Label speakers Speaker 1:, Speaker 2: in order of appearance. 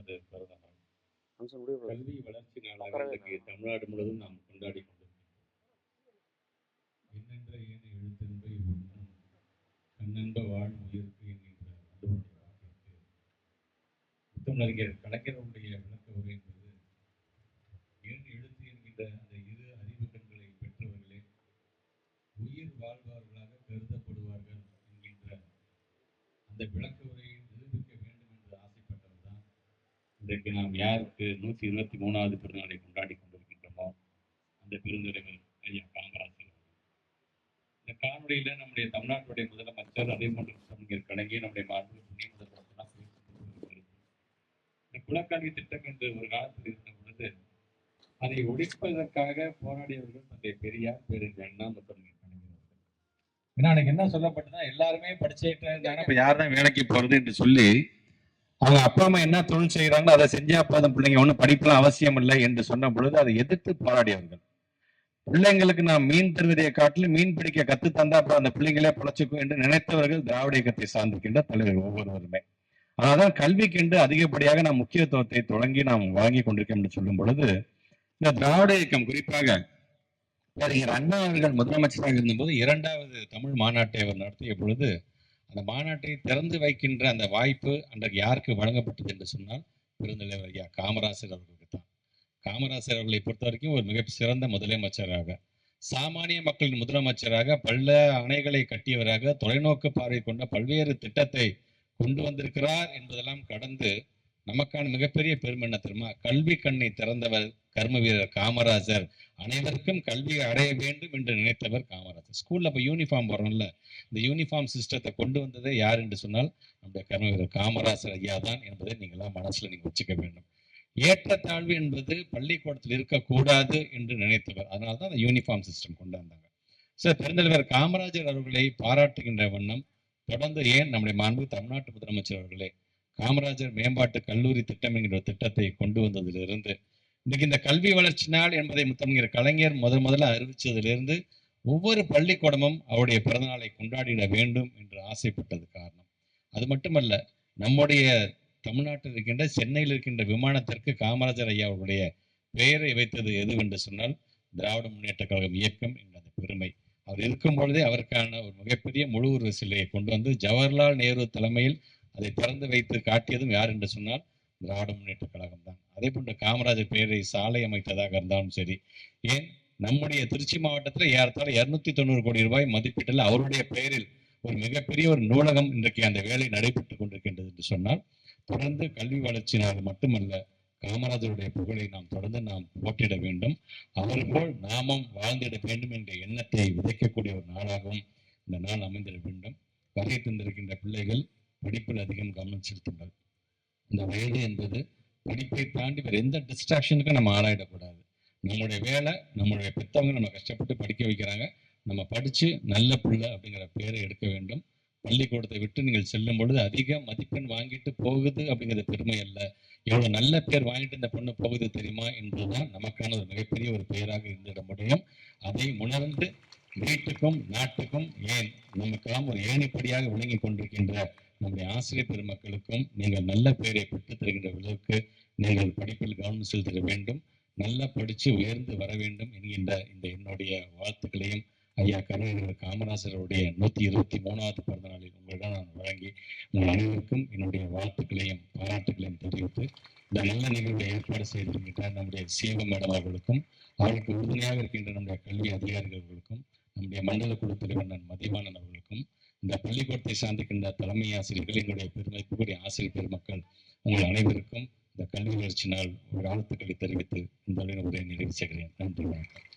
Speaker 1: அவரது பிறந்த நாள். கல்வி வளர்ச்சி நாளாக இன்றைக்கு தமிழ்நாடு முழுவதும் நாம் கொண்டாடி கொண்டிருக்கிறோம். என்னென்ற ஏன் எழுத்தென்பை ஒன்றும் கண்ணென்ற வாழ் உயிர்க்கு என்கின்ற வள்ளுவருடைய வாக்கிற்கு முத்தமிழறிஞர் கலைஞருடைய விளக்க உரை என்பது ஏன் எழுத்து என்கின்ற அந்த இரு அறிவு கண்களை பெற்றவர்களே உயிர் வாழ்வார்களாக கருதப்படுவார்கள் என்கின்ற அந்த விளக்க உரையை நிரூபிக்க வேண்டும் என்று ஆசைப்பட்டவர் தான் இன்றைக்கு நாம் யாருக்கு நூற்றி இருபத்தி மூணாவது பிறந்தநாளை கொண்டாடி கொண்டிருக்கின்றோமோ அந்த பெருந்தலைவர் ஐயா காமராஜர் இந்த காணொலியில் நம்முடைய தமிழ்நாட்டுடைய முதலமைச்சர் அதே போன்று கலைஞர் கலைஞர் நம்முடைய மாண்பு துணை முதல்வர் இந்த குலக்கல்வி திட்டம் என்று ஒரு காலத்தில் இருந்த பொழுது அதை ஒழிப்பதற்காக போராடியவர்கள் தந்தை பெரியார் பேரறிஞர் அண்ணா மற்றும் ஏன்னா அன்னைக்கு என்ன சொல்லப்பட்டதுன்னா எல்லாருமே படிச்சுட்டு இருந்தாங்க இப்ப யார் தான் வேலைக்கு போறது என்று சொல்லி அவங்க அப்பா அம்மா என்ன தொழில் செய்யறாங்களோ அதை செஞ்சா போதும் பிள்ளைங்க ஒன்றும் படிப்புலாம் அவசியம் இல்லை என்று சொன்ன பொழுது அதை எதிர்த்து போராடியவர்கள். பிள்ளைங்களுக்கு நான் மீன் தருவதையை காட்டிலும் மீன் பிடிக்க கத்து தந்தா அப்புறம் அந்த பிள்ளைங்களே பிழைச்சிக்கும் என்று நினைத்தவர்கள் திராவிட இயக்கத்தை சார்ந்திருக்கின்ற தலைவர்கள் ஒவ்வொருவருமே. அதனால்தான் கல்விக்கென்று அதிகப்படியாக நாம் முக்கியத்துவத்தை தொடங்கி நாம் வழங்கி கொண்டிருக்கோம் என்று சொல்லும் பொழுது இந்த திராவிட இயக்கம் குறிப்பாக அறிஞர் அண்ணா அவர்கள் முதலமைச்சராக இருந்தபோது இரண்டாவது தமிழ் மாநாட்டை அவர் நடத்திய பொழுது அந்த மாநாட்டை திறந்து வைக்கின்ற அந்த வாய்ப்பு அன்றைக்கு யாருக்கு வழங்கப்பட்டது என்று சொன்னால் பெருந்தலைவர் ஐயா காமராசர் அவர்களுக்கு தான். காமராசர் அவர்களை பொறுத்த வரைக்கும் ஒரு மிக சிறந்த முதலமைச்சராக சாமானிய மக்களின் முதலமைச்சராக பல அணைகளை கட்டியவராக தொலைநோக்கு பார்வை கொண்ட பல்வேறு திட்டத்தை கொண்டு வந்திருக்கிறார் என்பதெல்லாம் கடந்து நமக்கான மிகப்பெரிய பெருமை என்ன தெரியுமா? கல்வி கண்ணை திறந்தவர் கர்ம வீரர் காமராஜர் அனைவருக்கும் கல்வி அடைய வேண்டும் என்று நினைத்தவர் காமராஜர். ஸ்கூல்ல இப்ப யூனிஃபார்ம் போடுறோம்ல இந்த யூனிஃபார்ம் சிஸ்டத்தை கொண்டு வந்ததே யார் என்று சொன்னால் நம்முடைய கர்ம வீரர் காமராஜர் ஐயா தான் என்பதை நீங்களாம் மனசுல நீங்க வச்சுக்க வேண்டும். ஏற்றத்தாழ்வு என்பது பள்ளிக்கூடத்தில் இருக்கக்கூடாது என்று நினைத்தவர். அதனால தான் அந்த யூனிஃபார்ம் சிஸ்டம் கொண்டு வந்தாங்க சார் பெருந்தலைவர் காமராஜர் அவர்களை பாராட்டுகின்ற வண்ணம் தொடர்ந்து ஏன் நம்முடைய மாண்பு தமிழ்நாட்டு முதலமைச்சர் அவர்களே காமராஜர் மேம்பாட்டு கல்லூரி திட்டம் என்கிற திட்டத்தை கொண்டு வந்ததிலிருந்து இன்னைக்கு இந்த கல்வி வளர்ச்சி நாள் என்பதை முத்தமிழர் கலைஞர் முதல் முதல்ல அறிவிச்சதிலிருந்து ஒவ்வொரு பள்ளிக்கூடமும் அவருடைய பிறந்தநாளை கொண்டாடிட வேண்டும் என்று ஆசைப்பட்டது காரணம். அது மட்டுமல்ல நம்முடைய தமிழ்நாட்டில் இருக்கின்ற சென்னையில் இருக்கின்ற விமானத்திற்கு காமராஜர் ஐயா அவருடைய பெயரை வைத்தது எதுவென்று சொன்னால் திராவிட முன்னேற்ற கழகம் இயக்கம் என்ற அந்த பெருமை. அவர் இருக்கும் பொழுதே அவருக்கான ஒரு மிகப்பெரிய முழு உருவ சிலையை கொண்டு வந்து ஜவஹர்லால் நேரு தலைமையில் அதை திறந்து வைத்து காட்டியதும் யார் என்று சொன்னால் திராவிட முன்னேற்ற கழகம் தான் அதே போன்று காமராஜர் பேரை சாலை அமைத்ததாக இருந்தாலும் சரி ஏன் நம்முடைய திருச்சி மாவட்டத்தில் ஏறத்தாழ இருநூத்தி தொண்ணூறு கோடி ரூபாய் மதிப்பீட்டில் அவருடைய பெயரில் ஒரு மிகப்பெரிய ஒரு நூலகம் இன்றைக்கு அந்த வேலை நடைபெற்றுக் கொண்டிருக்கின்றது என்று சொன்னால் தொடர்ந்து கல்வி வளர்ச்சியினால் மட்டுமல்ல காமராஜருடைய புகழை நாம் தொடர்ந்து நாம் போட்டிட வேண்டும். அவர் போல் நாமும் வாழ்ந்திட வேண்டும் என்ற எண்ணத்தை விதைக்கக்கூடிய ஒரு நாளாகவும் இந்த நாள் அமைந்திட வேண்டும். வகை தந்திருக்கின்ற பிள்ளைகள் படிப்பில் அதிகம் கவனம் செலுத்துங்கள். இந்த வயது என்பது படிப்பை தாண்டி வேறு எந்த டிஸ்ட்ராக்ஷனுக்கும் நம்ம ஆளாயிடக்கூடாது. நம்மளுடைய வேலை நம்மளுடைய பெற்றவங்க நம்ம கஷ்டப்பட்டு படிக்க வைக்கிறாங்க. நம்ம படித்து நல்ல பிள்ளை அப்படிங்கிற பேரை எடுக்க வேண்டும். பள்ளிக்கூடத்தை விட்டு நீங்கள் செல்லும் பொழுது அதிக மதிப்பெண் வாங்கிட்டு போகுது அப்படிங்கிறது பெருமை அல்ல. எவ்வளோ நல்ல பேர் வாங்கிட்டு இந்த பொண்ணு போகுது தெரியுமா? என்பதுதான் நமக்கான ஒரு மிகப்பெரிய ஒரு பெயராக இருந்திட முடியும். அதை உணர்ந்து வீட்டுக்கும் நாட்டுக்கும் ஏன் நமக்கெல்லாம் ஒரு ஏனைப்படியாக விளங்கி கொண்டிருக்கின்ற நம்முடைய ஆசிரியர் பெருமக்களுக்கும் நீங்கள் நல்ல பெயரை பெற்றுத் தருகின்ற விதற்கு நீங்கள் படிப்பில் கவனம் செலுத்த வேண்டும். நல்லா படித்து உயர்ந்து வர வேண்டும் என்கின்ற இந்த என்னுடைய வாழ்த்துக்களையும் ஐயா கருணாநிதி காமராசருடைய நூற்றி இருபத்தி மூணாவது பிறந்த உங்களிடம் நான் வழங்கி உங்கள் அனைவருக்கும் என்னுடைய வாழ்த்துக்களையும் பாராட்டுகளையும் தெரிவித்து இந்த நல்ல நிகழ்வை ஏற்பாடு செய்திருக்கின்ற நம்முடைய சிஎம் மேடம் அவர்களுக்கும் அவர்களுக்கு உறுதுணையாக இருக்கின்ற நம்முடைய கல்வி அதிகாரிகளுக்கும் நம்முடைய மண்டல குழு தலைவர் மதிவானன் அவர்களுக்கும் இந்த பள்ளிக்கூடத்தை சார்ந்திருக்கின்ற தலைமை ஆசிரியர்கள் எங்களுடைய பெருமைக்குரிய ஆசிரியர் பெருமக்கள் உங்கள் அனைவருக்கும் இந்த கல்வி வளர்ச்சி நாள் வாழ்த்துக்களை தெரிவித்து இந்த உரையை நிறைவு செய்கிறேன். நன்றி வணக்கம்.